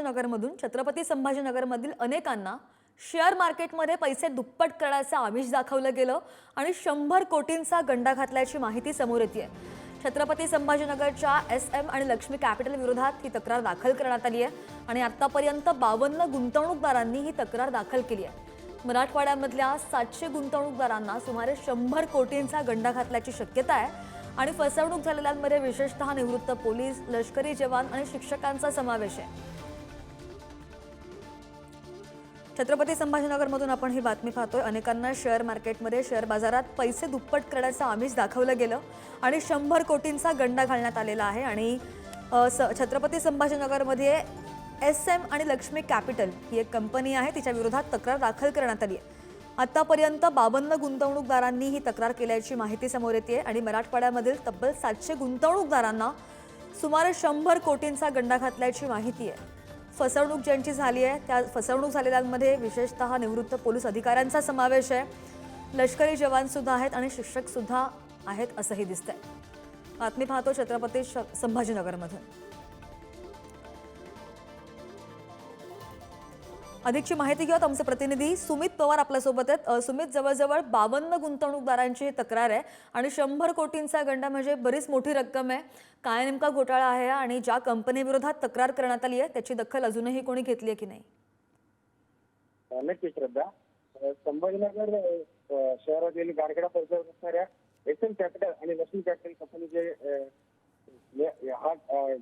संभाजीनगरमधून छत्रपती संभाजीनगरमधील अनेकांना शेअर मार्केटमध्ये पैसे दुप्पट करण्याचं आमिष दाखवलं गेलं आणि शंभर कोटींचा गंडा घातल्याची माहिती समोर येते छत्रपती संभाजीनगरच्या एस एम आणि लक्ष्मी कॅपिटल विरोधात ही तक्रार दाखल करण्यात आली आहे आणि आतापर्यंत बावन्न गुंतवणूकदारांनी ही तक्रार दाखल केली आहे. मराठवाड्यामधल्या सातशे गुंतवणूकदारांना सुमारे शंभर कोटींचा गंडा घातल्याची शक्यता आहे आणि फसवणूक झालेल्यांमध्ये विशेषतः निवृत्त पोलीस लष्करी जवान आणि शिक्षकांचा समावेश आहे. छत्रपती संभाजीनगरमधून आपण ही बातमी पाहतोय. अनेकांना शेअर मार्केटमध्ये शेअर बाजारात पैसे दुप्पट करण्याचं आमिष दाखवलं गेलं आणि शंभर कोटींचा गंडा घालण्यात आलेला आहे. आणि स छत्रपती संभाजीनगरमध्ये एस एम आणि लक्ष्मी कॅपिटल ही एक कंपनी आहे. तिच्या विरोधात तक्रार दाखल करण्यात आली आहे. आतापर्यंत बावन्न गुंतवणूकदारांनी ही तक्रार केल्याची माहिती समोर येते आणि मराठवाड्यामधील तब्बल सातशे गुंतवणूकदारांना सुमारे शंभर कोटींचा गंडा घातल्याची माहिती आहे. फसवणूक ज्यांची झाली आहे त्या फसवणूक झालेल्यांमध्ये विशेषतः निवृत्त पोलीस अधिकाऱ्यांचा समावेश आहे. लष्करी जवानसुद्धा आहेत आणि शिक्षकसुद्धा आहेत असंही दिसतंय. बातमी पाहतो छत्रपती श- अधिकची माहिती घेऊयात. आमचे प्रतिनिधी सुमित पवार आपल्यासोबत आहेत. सुमित जवळजवळ बावन्न गुंतवणूकदारांची ही तक्रार आहे आणि शंभर कोटींचा गंडा म्हणजे बरीच मोठी रक्कम आहे. काय नेमका घोटाळा आहे आणि ज्या कंपनीविरोधात तक्रार करण्यात आली आहे त्याची दखल अजूनही कोणी घेतली आहे की नाही? नक्की श्रद्धा. संभाजीनगर शहरातील गारखेडा परिसरात असणाऱ्या एस एम कॅपिटल आणि लक्ष्मी कॅपिटल कंपनीचे हा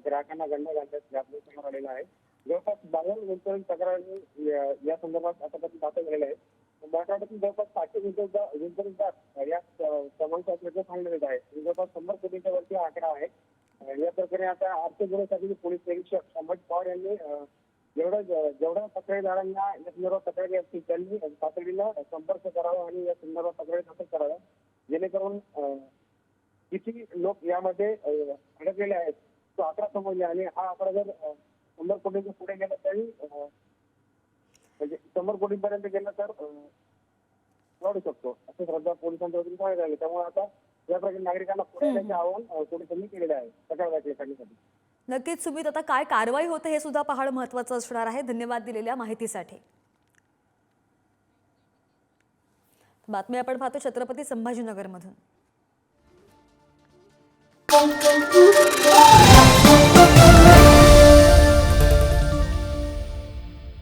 ग्राहकांना गंडा घालण्यात समोर आलेला आहे. जवळपास बावन्न गुंतवणूक तक्रारी या- संदर्भात आतापर्यंत दाखल झालेल्या आहेत मराठवाड्यातील जवळपास पाचशे गुंतवणूक गुंतवणूकदार या क्रमांक असल्याचं सांगण्यात येत आहे जवळपास शंभर कोटींच्या वरती आकडा आहे. या प्रकरणी आता आर्थिक गुन्ह्यासाठी पोलीस निरीक्षक संभाजी पवार यांनी अ, जेवढं जेवढ्या तक्रारीदारांना या संदर्भात तक्रारी असतील त्यांनी तातडीनं संपर्क करावा आणि या संदर्भात तक्रारी दाखल कराव्या. जेणेकरून किती लोक यामध्ये अडकलेले आहेत तो आकडा समजला आणि हा आकडा जर शंभर कोटींच्या पुढे गेला तरी म्हणजे शंभर कोटींपर्यंत गेला तर वाढू शकतो. असं श्रद्धा पोलिसांच्या वतीने सांगण्यात आले. त्यामुळे आता या प्रकारे नागरिकांना पुढे येण्याचे आवाहन पोलिसांनी केलेले आहे. दाखल करण्यासाठी. नक्कीच सुमित आता काय कारवाई होते हे सुद्धा पाहणं महत्त्वाचं असणार आहे. धन्यवाद दिलेल्या माहितीसाठी. बातमी आपण पाहतो छत्रपती संभाजीनगरमधून.